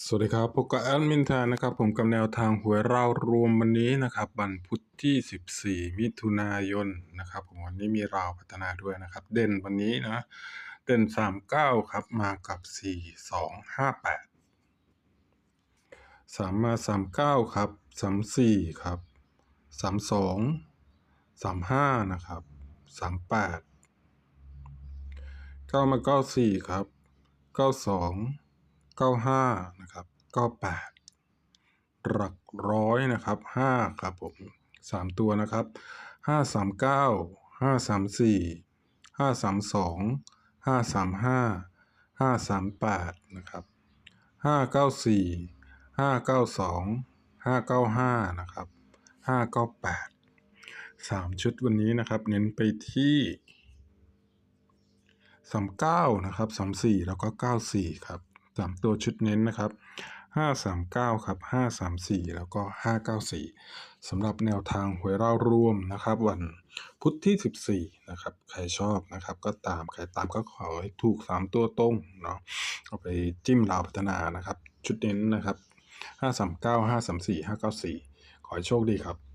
สวัสดีครับพบกับแอดมินแทนนะครับผมกับแนวทางหวยเรารวมวันนี้นะครับวันพุธที่ 14 มิถุนายนนะครับผมวันนี้มีราวพัฒนาด้วยนะครับ เด่นวันนี้นะ เด่น 39 ครับมากับ 4 2 5 8 3 มา 39 ครับ 34 ครับ 32 35 นะครับ 38 9 มา 94 ครับ 92 95นะครับ98 หลักร้อยนะครับ5ครับผม3ตัวนะครับ 539 534 532 535 538นะครับ594 592 595นะครับ598 3 ชุดวันนี้นะครับ เน้นไปที่39นะครับ34 แล้วก็ 94 ครับ 3ตัวชุดเน้นนะครับ539ครับ534แล้วก็594สำหรับแนวทางหวยเรารวมนะครับ วันพุธที่14นะครับใครชอบนะครับ ก็ตามใครตามก็ขอให้ถูก3ตัวตรงเนาะเอาไปจิ้มลาวพัฒนานะครับ ชุดเน้นนะครับ539 534 594ขอให้โชคดีครับ